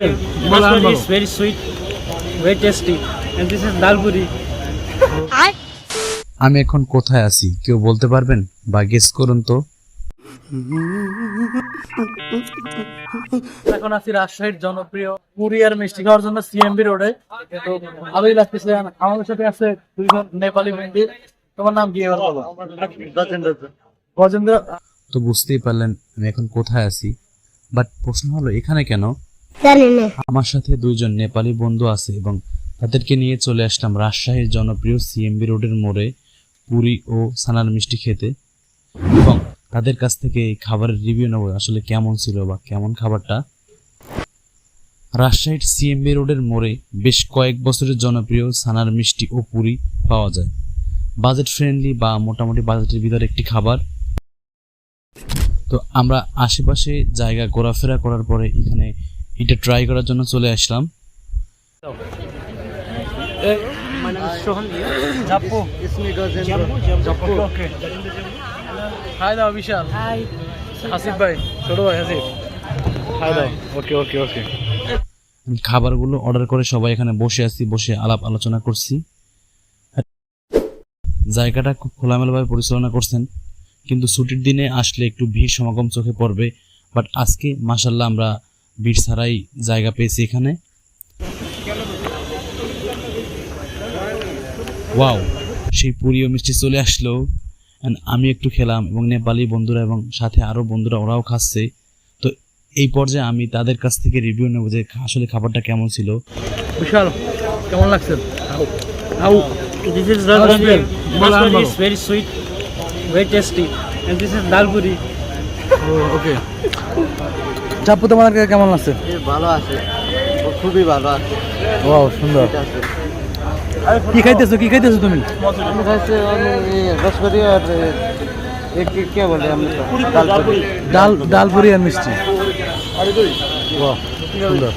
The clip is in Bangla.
Is very sweet, very tasty. And this is. আমি এখন কোথায় আছি? কেউ বলতে পারবেন? বা গেস করুন তো। এখন আছি রাজশাহীর জনপ্রিয় পুরি আর মিষ্টি খাওয়ার জন্য সিএমবি রোডে তো ভালোই লাগতেছে। আমাদের সাথে আছে দুইজন নেপালি বন্ধু। তোমার নাম কি এবার বলো? গজেন্দ্র। তো বুঝতেই পারলেন আমি এখন কোথায় আছি। বাট প্রশ্ন হলো এখানে কেন? আমার সাথে দুইজন নেপালি বন্ধু আছে এবং তাদেরকে নিয়ে চলে আসলাম রাজশাহীর জনপ্রিয় সিএমবি রোডের মোড়ে পুরি ও সানার মিষ্টি খেতে। এবং তাদের কাছ থেকে এই খাবারের রিভিউ নেব, আসলে কেমন ছিল বা কেমন খাবারটা। রাজশাহীর সিএমবি রোডের মোড়ে বেশ কয়েক বছরের জনপ্রিয় সানার মিষ্টি ও পুরি পাওয়া যায়। বাজেট ফ্রেন্ডলি বা মোটামুটি বাজেটের ভিতরে একটি খাবার। তো আমরা আশেপাশে জায়গা ঘোরাফেরা করার পরে এখানে এটা ট্রাই করার জন্য চলে আসলাম। হাই দাও বিশাল হাসিফ ভাই ছোট ভাই হাসিফ হাই দাও ওকে ওকে ওকে খাবারগুলো অর্ডার করে সবাই এখানে বসে আছি বসে আলাপ আলোচনা করছি। জায়গাটা খুব খোলামেলাভাবে পরিচালনা করছেন। কিন্তু ছুটির দিনে আসলে একটু ভিড় সমাগম চোখে পড়বে। বাট আজকে মাসাল্লাহ আমরা ভিড় ছাড়াই জায়গা পেয়েছি এখানে। ওয়াও সেই পুরি ও মিষ্টি চলে আসলো। আমি একটু খেলাম এবং নেপালি বন্ধুরা এবং সাথে আরও বন্ধুরা ওরাও খাচ্ছে। তো এই পর্যায়ে আমি তাদের কাছ থেকে রিভিউ নেব যে আসলে খাবারটা কেমন ছিল। বিশাল কেমন লাগছে? How this is Rajpuri Masuri is very sweet, very tasty. And this is dal puri. Okay Chappu তোমার কেমন লাগছে ভালো আছে। খুবই ভালো আছে। ও সুন্দর। আছে। কি খাইতেছো কি খাইতেছো তুমি? ডাল ডাল পুরি আর মিষ্টি। বাহ সুন্দর।